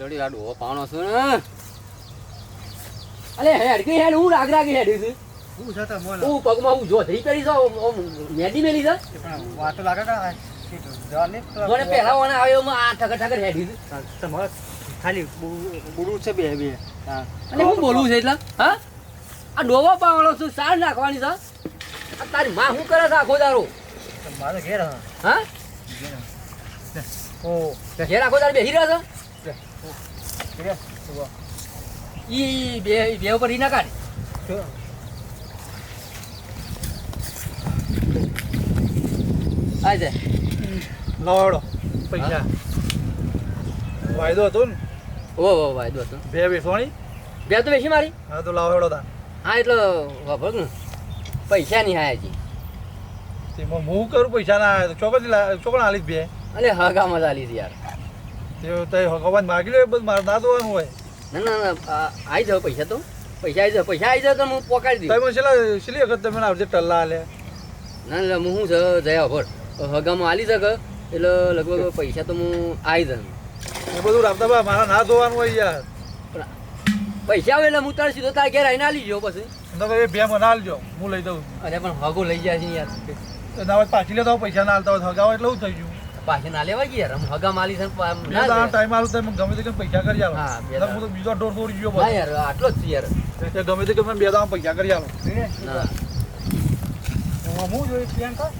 જોડી આ ડોહો પાવનો છે ને અલે હેડ કે હેડ હું રાગ રાગી હેડ છે હું જતા મોલા હું પગમાં હું જોધરી કરી જાવ મેડી મેલી જા પણ વાતો લાગે કા આ સીધું જવા નહીં તો મને પહેલા વાને આવ્યો માં આ ઠગર ઠગર હેડી છે ખાલી બુડું છે બે બે. હા. અને હું બોલું છે એટલે હા? આ ડોવો પાવનો છું સાર નાખવાની છે? તારી માં શું કરે છે આખો દારો મારે ઘેર હા. હા? ઘેર આખો દારો બેસી રહ્યા છે. ઈ બે બે ઉપર ઈ ના. કાઢ આજે લોડો પૈસા. વાયદો હતો ને? ઓ ઓ વાયદો હતો. બે વેસવાણી બે તો બેસી મારી. હા તો લાવડો તા હા એટલે વાપર ને. પૈસા નહીં આયા જી તેમાં હું કરું? પૈસા ના આવે તો ચોકડી ચોકડા આલી જ બે. અલે હગા મજા આલી યાર. તે હગવાન માગી લે બધું મારે ના દોવાનું હોય. ના ના ના આ- આઈ જાવ પૈસા તો. પૈસા આવી જાવ પૈસા આવી જાવ તો હું પોકાડી દઉં તમે છેલ્લા છેલ્લી વખત તમે આવજે ટલ્લા આલે. ના ના હું છે જયા ભર હગામાં આલી શકે એટલે લગભગ પૈસા તો હું આવી જાઉં. એ બધું રાબતા મારા ના ધોવાનું હોય યાર. પૈસા આવે એટલે હું તારે સીધો તારે ઘેર આવીને આલી જાઉં પછી. તો એ બે મને આલજો હું લઈ દઉં અરે પણ હગો લઈ જાય છે યાર. ના પાછી લેતા પૈસા ના આલતા હોય હગાવ હગાવો એટલે એવું થઈ ગયું. પાછા ના લેવા ગયા યાર હગા માલી છે ને ટાઈમ આલું તો એમ ગમે તે કે પૈસા કરી આલો. હા, બે હું તો બીજો ડોર દોડી ગયો ના યાર આટલો જ યાર. તે ગમે તે કરીને બે દાડા પૈસા કરી આલો. ના હું. જોઈ પ્રિયંકા?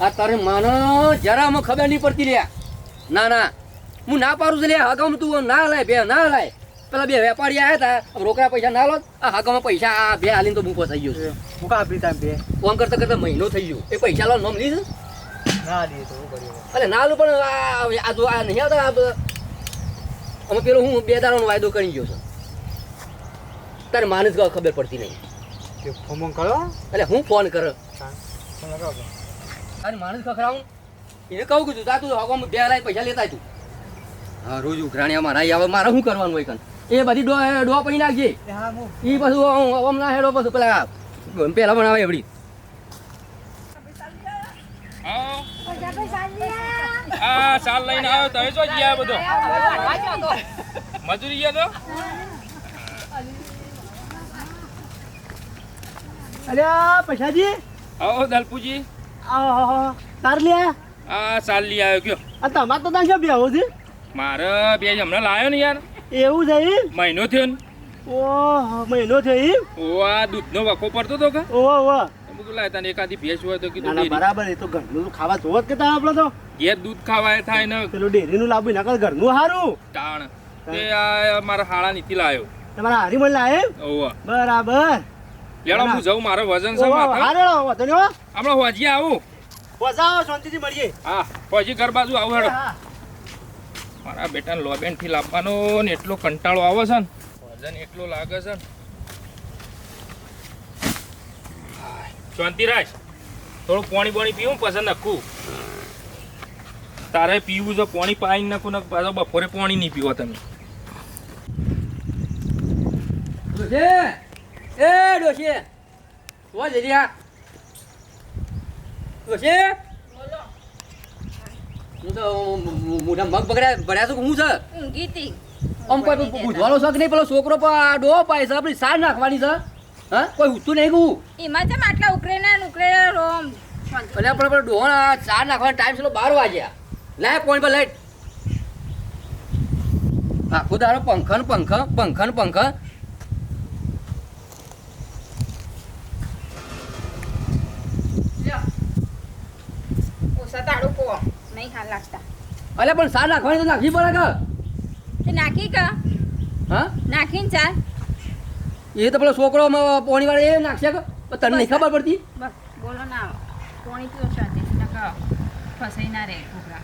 આ તારે માનો જરા મને ખબર નહીં પડતી લ્યા. ના ના. હું ના પાડું છું લ્યા. હગમ તું ના લાય બે ના લાય પેલા બે વેપારી આવ્યા હતા. રોકડા પૈસા ના લો આ હગમ પૈસા આ બે હાલીને તો મૂકો થઈ ગયો છે. મૂકા કા આપી તા બે? ફોન કરતા કરતા મહિનો થઈ ગયો. એ પૈસા લો નોમ લીધું. ના લઈએ તો અરે ના લો પણ આ તો જો આ નહીં આવતા અમે પેલો હું બે દાડાનો વાયદો કરી ગયો છું. તારે માનસ જ ખબર પડતી નહીં. ફોન કરો. એટલે હું ફોન કરો. તારે માનસ ખખરાવું એને કહું કીધું તા તું હવે બે લાખ પૈસા લેતા તું હા રોજ ઉઘરાણી અમારા આવે મારે શું કરવાનું હોય કન એ બધી ડો ડો પડી નાખજે. એ પછી ઓમ ના હેડો પછી પેલા પેલા બનાવે એવડી. આ સાલ લઈને આવ્યો તો જો ગયા બધો. મજૂરી ગયા તો? પૈસાજી? આવો દલપુજી. આ. સાલ લઈ આવ્યો કયો? આ તમાર તો ત્યાં બે આવું છે? મારે બે હમણાં લાવ્યો ને યાર. એવું છે મહિનો થયો ને. ઓહ મહિનો છે એમ? ઓ આ દૂધનો વખો પડતો હતો કે? ઓહ ઓહ. તો બધું એકાદી ભેંસ હોય તો કીધું ના બરાબર એ તો ઘરનું ખાવા જોવો કે તા આપણે તો? ઘેર દૂધ ખાવાય થાય ને. પેલું ડેરીનું લાવવું ના ઘરનું સારું ટાણ તે આ મારા હાળા નીતિ લાવ્યો તમારા હારી મળે એમ ઓવા. બરાબર. લેડો હું જાઉં મારો વજન છે માથે. હારે વાંધો નહીં હમણાં હોજી આવું. બજાવો શાંતિથી મળીએ. હા પછી ઘર બાજુ આવું હેડો. મારા બેટાને લોબેનથી લાવવાનો ને એટલો કંટાળો આવે છે ને. વજન એટલો લાગે છે ને. હાય, શાંતિ રાખ થોડું પાણી પાણી પીવું પછી નખું. તારે પીવું છે પાણી પાણી નાખું ને પાછો બપોરે પાણી નહીં પીવો તમે. એ ડોશી વો જઈ ડોશી હું તો મોઢા મગ બગડ્યા ભર્યા છું હું છે? ઊંઘી તી આમ કોઈ બુધવાનો શોખ નહીં પેલો છોકરો ડો પાય છે આપણી સાર નાખવાની છે હા? કોઈ ઉઠતું નહીં ગયું એમાં જેમ આટલા ઉકળેલા રોમ એટલે આપણે પેલો ડોહો ના ચાર નાખવાનો ટાઈમ છે બાર વાગ્યા. લાય પોઈન્ટ પર લાઈટ. આખો દાડો પંખન પંખ પંખન પંખ. અલે પણ સાર નાખવાની તો નાખવી પડે કે? નાખી કા? હા? નાખીને ચાલ. એ તો પેલો છોકરો પોણી વાળો એ નાખશે કે? તને નહીં ખબર પડતી? બસ. કોણી પીઓ સાથે નકા ફસાઈ ના રહે ઘૂઘરા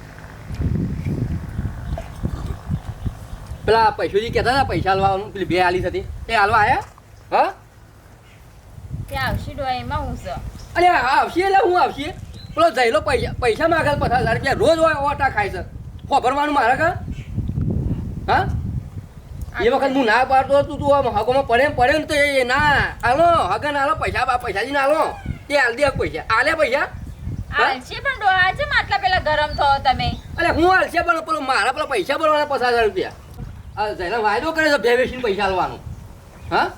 પેલા પૈસોજી કહેતા હતા પૈસા હાલવાનું પેલી બે આલી હતી એ હાલવા આયા હા તે આવશે ડોય એમાં હું છે અરે આવશે એટલે હું આવશે પેલો જઈલો પૈસા પૈસા માગેલ પચાસ હજાર રૂપિયા રોજ હોય ઓટા ખાય છે ખોભરવાનું મારે કા હા એ વખત હું ના પાડતો તું તું આમ હગોમાં પડે પડે ને તો એ ના હાલો હગન હાલો પૈસા પૈસાજી ના હાલો તે હાલ દે પૈસા આલે પૈસા આવશે પણ ડોહા છે આટલા પેલા ગરમ થો તમે. અરે હું આલસી પણ પેલો મારા પેલા પૈસા બોલવાના પચાસ હજાર રૂપિયા. આ જયલા વાયદો કરે છે બે વેચીને પૈસા આલવાનો. હા?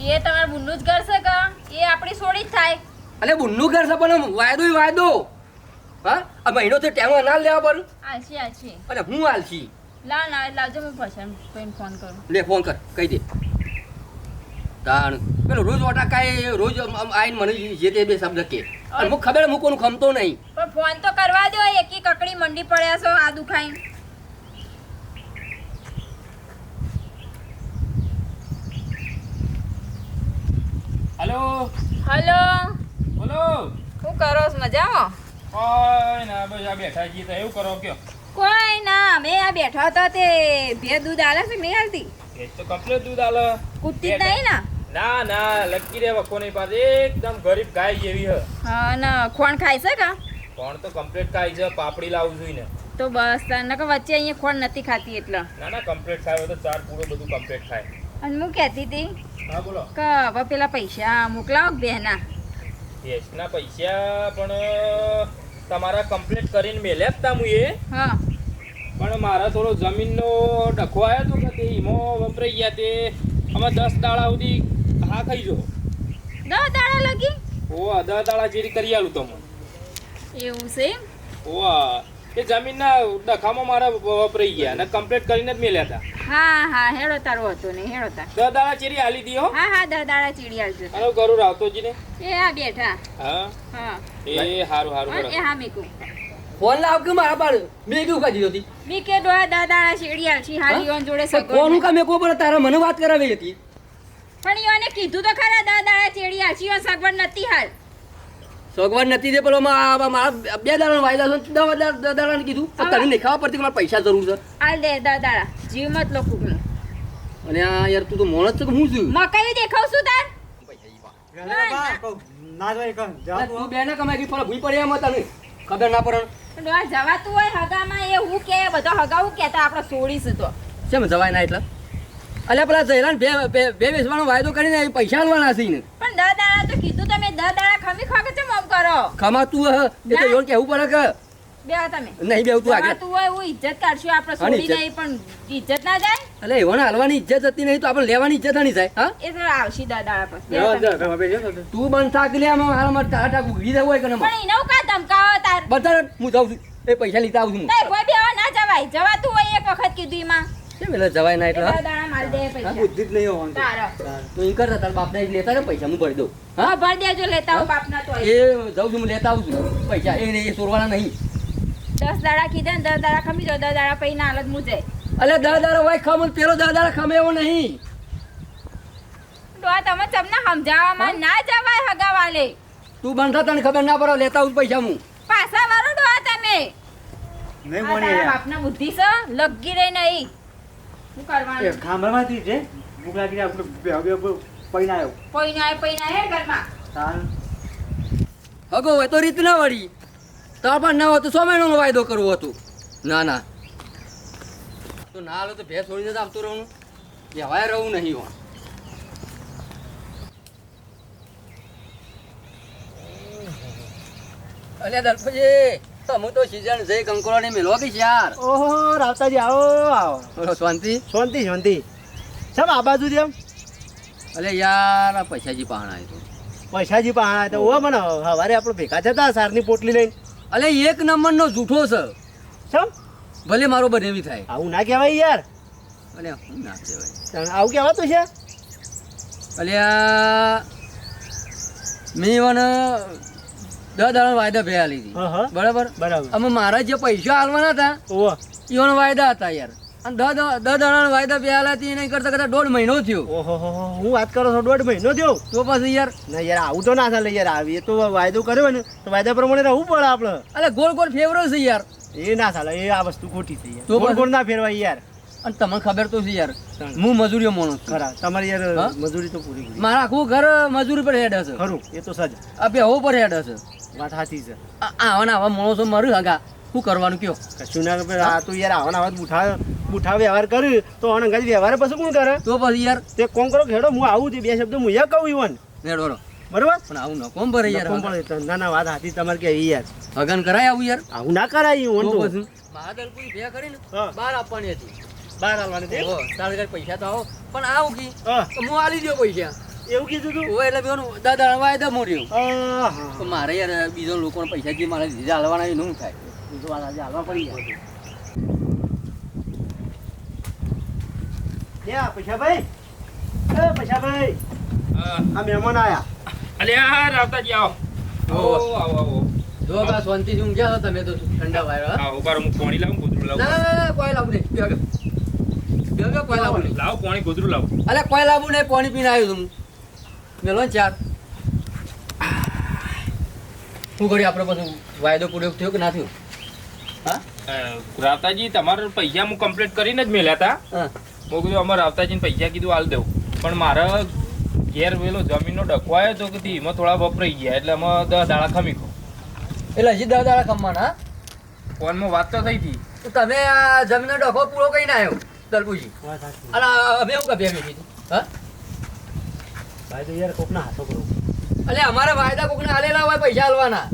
એ તમારે બુન્નું જ ઘર છે કે? એ આપણી સોડી જ થાય. અરે બુન્નું ઘર છે પણ વાયદો વાયદો. હા? આ મહિનો તો ટેમ ના લેવા પર. આલસી આલસી અરે હું આલસી લા ના લાવજો હું પછી ફોન કરું. લે ફોન કર કહી દે. તાણ. પેલો રોજ ઓટા કાંઈ રોજ આઈને મને જે તે બે શબ્દ કે. અને મને ખબર હું કોનું ખમતો નહીં. પણ ફોન તો કરવા દો એકી કકડી મંડી પડ્યા છો આ દુખાઈ. હલો? હેલો? બોલો? શું કરો છો? મજામાં? કોઈ ના બસ આ બેઠા છીએ તો એવું કરો કયો. કોઈ ના મેં આ બેઠા હતા તે. ભે દૂધ આલે છે નહીં આલતી? એ તો કપલે દૂધ આલે. કૂદતી નહીં ને? ના ના લકી રે વખો નહીં પાસે? એકદમ ગરીબ ગાય જેવી હ. હા ના ખોણ ખાય છે કા? કોણ તો કમ્પ્લીટ ખાય છે પાપડી લાવું જોઈએ ને તો બસ તને કે વચ્ચે અહીંયા ખોણ નથી ખાતી એટલે. ના ના કમ્પ્લીટ ખાય તો ચાર પૂરો બધું કમ્પ્લીટ ખાય. અને હું કહેતી હતી હા બોલો. કે હવે પેલા પૈસા મોકલાવ બેના? ભેંસના પૈસા પણ તમારા કમ્પ્લીટ કરીને મેલ્યા જ તા હું એ. હા. પણ મારા થોડો જમીનનો ડખો આવ્યો હતો કે તે ઈમો વપરાઈ ગયા તે. અમે દસ દાડા સુધી હા ખાઈ જો. દસ દાડા લગી? ઓવા દસ દાડા જીરી કરી આલું તમને. એવું છે એમ? ઓ એ જમીનના ડખામાં મારા વપરાઈ ગયા અને કમ્પ્લીટ કરીને જ મેલ્યા હતા હા હા હેડો તારો હતો ને હેડો તાર દસ દાડા ચેરી આલી દીયો હો. હા હા દસ દાડા ચીડી આવજો અને કરું ને એ આ બેઠા. હા? હા. એ હારું હારું બરાબર. એ હા મેકુ. ફોન લાવ કે મારા પાડ? મે કેવું કાઢી હતી? મે કે ડોહા દાદાળા શેડિયા છી હાલી ઓન જોડે જોડે કોનું કામ મેં પર તારા મને વાત કરાવી હતી. પણ કીધું તો ખરા દાદા દાડા ચીડી ઈવન સગવડ નથી હાલ. સગવડ નથી તે પેલો મારા બે દાડા વાયદા છે દાડા કીધું. તને દેખાવા ખાવા પડતી મારા પૈસા જરૂર છે? હાલ દે દાડા જીવ મત લો કુકનું. અને આ યાર તું તો મોણ જ છે કે હું છું? મકાઈ દેખાવ છું તાર? ના જાય કર અલા, તું. બે ના કમાઈ ગઈ ફળ ભૂઈ પડી એમાં તને ખબર ના પડે જવાતું હોય હગામાં એ હું કે બધા હગા હું કહેતા આપણે છોડીશું તો. કેમ જવાય ના એટલે? અલ્યા પેલા જયરાન બે બે- બેસવાનો વાયદો કરીને પૈસા આલવાના છે ને પણ દસ દાડા તો કીધું તમે દસ દાડા ખમી ખાકે છે મોમ કરો. ખમા તું હ. એ તો ના. કેવું પડે કે? બે તમે. નહીં બેવું તું આગળ. તું હોય હું ઇજ્જત કાઢશું આપણે છોડી નહીં પણ ઇજ્જત ના જાય? એટલે એવાને હાલવાની ઇજ્જત હતી નહીં તો આપણે લેવાની ઇજ્જત નહીં થાય હા? એ તો આવશી દસ દાડા પર તું બંધ થાક લે આમાં હાલ મારે ટાટા ટાક ઉઘી જવું હોય કે ના પણ એનો કા ધમકાવો તાર? બધા હું જાઉં છું. એ પૈસા લીધા આવું છું કોઈ બેવા ના જવાય. જવાતું હોય એક વખત કીધું એમાં. કેમ એટલે જવાય ના એટલે? બુદ્ધિ જ નહીં હોવાનું. તારો. તો એમ કરતા તારા બાપને જ લેતા ને પૈસા હું ભરી દઉં. હા? ભરી દેજો લેતા હું? બાપના તો એ જાઉં છું હું લેતા આવું છું. પૈસા એ એ ચોરવાના નહીં. દસ દાડા કીધા ને દસ દાડા ખમી જાવ દસ દાડા પછી ના હાલત મુજે. અલે દસ દાડા હોય ખમ પેલો દસ દાડા ખમે એવો નહીં. તો આ તમે તમને સમજાવવામાં ના જવાય હગા વાલે તું બંધા તને ખબર ના પડે લેતા આવું પૈસા હું. પાછા વાળો ડોહા તમે. નહીં આ મોની બાપના બુદ્ધિ છે લગી રહી નહીં. શું કરવાનું ખાંભળમાંથી છે ભૂખ લાગી આપણે બે બે પૈને આવ્યો. પૈના આય પૈના હે ઘરમાં. તાન. હગો હોય તો રીત ના વળી. તો પણ ના હોય તો સો મહિનાનો વાયદો કરવો હતો. ના ના. તો ના હાલો તો ભેંસ છોડીને જ આવતું રહું કહેવાય રહું નહીં હો અલ્યા દલપજી તમે તો સીઝન જઈ કંકોડાને મેલો. કે યાર ઓહો રાવતાજી આવો આવો બોલો શાંતિ. શાંતિ શાંતિ. સાહેબ આ બાજુ જેમ અલે યાર આ પૈસાજી પહાણા આવ્યો પૈસાજી પહાણા તો. ઓ મને સવારે આપણે ભેગા થતા સારની પોટલી લઈને. અલે એક નંબરનો જૂઠો છે. સમ ભલે મારો બનેવી થાય. આવું ના કહેવાય યાર. અલે હું ના કહેવાય. આવું કહેવાતું છે? અલ્યા મેં મને દસ દાડા વાયદા ભેગા લીધી. બરાબર? બરાબર. અમે મારા જે પૈસા હાલવાના હતા ઓહો. વાયદા હતા યાર. અને દસ દસ દાડા વાયદા ભેગા હતી એને કરતા કરતા દોઢ મહિનો થયો. હો વાત કરો છો દોઢ મહિનો થયો? તો પછી યાર ના યાર આવું તો ના ચાલે યાર આવી તો વાયદો કર્યો ને તો વાયદા પ્રમાણે રહેવું પડે આપણે અલે ગોળ ગોળ ફેવરો છે યાર. એ ના ચાલે એ આ વસ્તુ ખોટી છે યાર તો ગોળ ગોળ ના ફેરવાય યાર. અને તમને ખબર તો છે યાર હું. મજૂરીઓ માણસ ખરા તમારી યાર મજૂરી તો પૂરી મારા આખું ઘર મજૂરી પર હેડ હશે ખરું એ તો સજ આ બેહો પર હેડ હશે વાત સાચી છે. આવા આવા માણસો મારું હગા. શું કરવાનું કયો? કશું ના કરે. આ તો યાર આવા આવા બુઠા બુઠા વ્યવહાર કર્યું તો આને અંગાજ વ્યવહાર પછી કોણ કરે? તો પછી યાર તે કોણ કરો ખેડો હું આવું તે બે શબ્દ હું યા કહું ઈવન હેડ બરોબર? પણ આવું ન કોમ ભરે યાર ના ના વાત હાથી તમારે કે યાર. હગન કરાય આવું યાર? આવું ના કરાય હું તો પછી? મહાદલપુરી ભે કરીને હા. બહાર આપવાની હતી. બાર આવવાની હતી ઓહો, તારે પૈસા તો આવો. પણ આવું કી? તો હું આલી દો પૈસા. એવું કીધું તું? ઓય એટલે બેન દાદા વાયદા મોર્યું આહા. તો મારે યાર બીજો લોકોને પૈસા જે મારે લીધે હાલવાના એનું શું થાય? બીજો વાત આજે હાલવા પડી જાય યા પૈસાભાઈ. એ પૈસાભાઈ. આ મહેમાન આયા. અલ્યા રાવતાજી આવો. આવો. આવો આવો જો કા શાંતિથી ઊંઘ્યા છો તમે તો ઠંડા વાયરો હા? આવો હું પાણી લાવું ગોદરું લાવું. ના, ના કોઈ લાવું નહીં. બેહો, બેહો, કોઈ લાવું નહીં. લાવો પાણી ગોદરું લાવું. અલે કોઈ લાવું નહીં પાણી પીને આવ્યો તું મેલો ને ચાર. શું કર્યું આપણે પછી વાયદો પૂરો થયો કે ના થયો? હા? રાવતાજી તમારા પૈસા હું કમ્પ્લીટ કરીને જ મેલ્યા હતા હા. મેં કીધું અમારે રાવતાજીને પૈસા કીધું હાલ દઉં. પણ મારા ઘેર પેલો જમીનનો ડખો આવ્યો હતો કે એમાં થોડા વપરાઈ ગયા એટલે અમે દસ દાડા ખમી ખો એટલે હજી દસ દાડા ખમવાના? ફોનમાં વાત તો થઈ હતી. તો તમે આ જમીનનો ડખો પૂરો કરીને આવ્યો દલપુજી. અને અમે શું કહીએ હા? ભાઈ તો યાર કોકના હાથો કરો. અલે અમારે વાયદા કોક ને આલેલા હોય પૈસા આલવાના.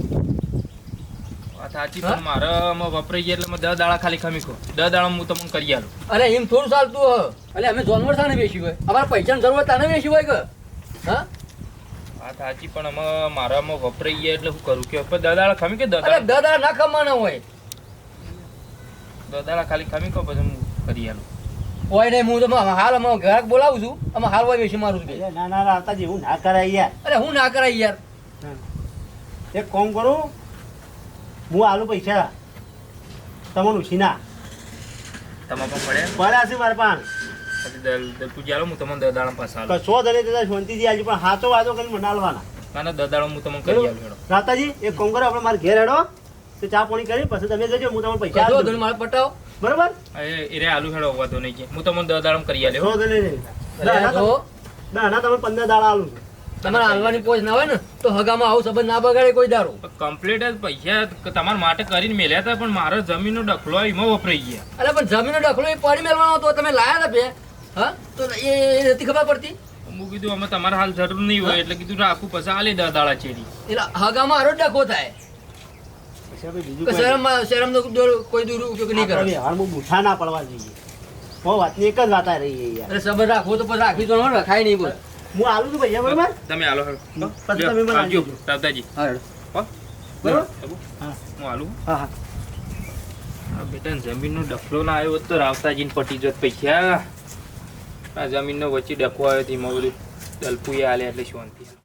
વાત સાચી હા? પણ મારે અમે વપરાઈ ગયા એટલે અમે દસ દાડા ખાલી ખમી ખો. દસ દાડા હું તમને કરી આલું. અરે એમ થોડું ચાલતું હ એટલે અમે જોનવર સાને બેસી હોય. અમારે પૈસાની જરૂરત તાને બેસી હોય કે? હા? વાત સાચી પણ અમે મારામાં વપરાઈ ગયા એટલે શું કરું? કે દાડા ખમી કે દસ અરે દાડા? દાદા ના કમાના હોય. દસ દાડા ખાલી ખમી કહો પછી હું કરી આલું. હોય નહીં હું તો હાલ અમે ઘરાક બોલાવું છું. અમે હાલ હોય બેસી મારું છું કે ના ના આવતા જેવું ના કરાય યાર. અરે હું ના કરાય યાર. એક કોમ કરું. હું આલુ પૈસા. તમારું ઉછીના તમે પણ પડે? પડ્યા છે મારે પાન પછી દલ દલ પૂજા આલો હું તમને દસ દાડા પાછા આલું. કશો દરે દાદા શાંતિજી આવજો પણ હાથો વાતો કરીને મને આલવાના. ના ના દસ હું તમને કરી આલું રાતાજી એક કોમ કરો આપણે મારે ઘેર હેડો. તો ચા પાણી કરી પછી તમે જજો હું તમને પૈસા મારે પટાવો. બરોબર? એ રે આલુ હેડો વાંધો નહીં કે હું તમને દસ દાડમ કરી આલ્યો. હો ધરે નહીં ના તમે પંદર દાડા આલુ તમારે હાલવાની પોચ ના હોય ને તો હગામાં આવું સંબંધ ના બગાડે કોઈ દારૂ કમ્પ્લીટ જ પૈસા તમારા માટે કરીને મેલ્યા હતા પણ મારો જમીનનો ડખલો એમાં વપરાઈ ગયા. અરે પણ જમીનનો ડખલો એ પડી મેળવાનો હતો તમે લાયા હતા બે? હા? તો એ નથી ખબર પડતી? હું કીધું અમે તમારા હાલ જરૂર નહીં હોય એટલે કીધું રાખું પછી આલી દાડા ચેડી એટલે હગામાં મારો ડખો થાય. પછી આપણે નો કોઈ નહીં. ના પડવા જોઈએ. બહુ વાતની એક જ વાત આ રહી યાર. અરે સંબંધ રાખવો તો પછી રાખી તો ન રખાય નહીં બોલ. હું આલું છું પૈસા બરોબર? તમે આલો હેડો. પછી તમે મને આવજો દાદાજી. હા હેડો. હો? બરોબર? બાબુ, હા. હું આલું. હા હા. આ બેટા જમીનનો ડફલો ના આવ્યો તો રાવતાજીને પટી જોત પૈસા. આ જમીનનો વચ્ચે ડખો આવ્યો તો એમાં બધું દલપુએ આલે એટલે શાંતિ.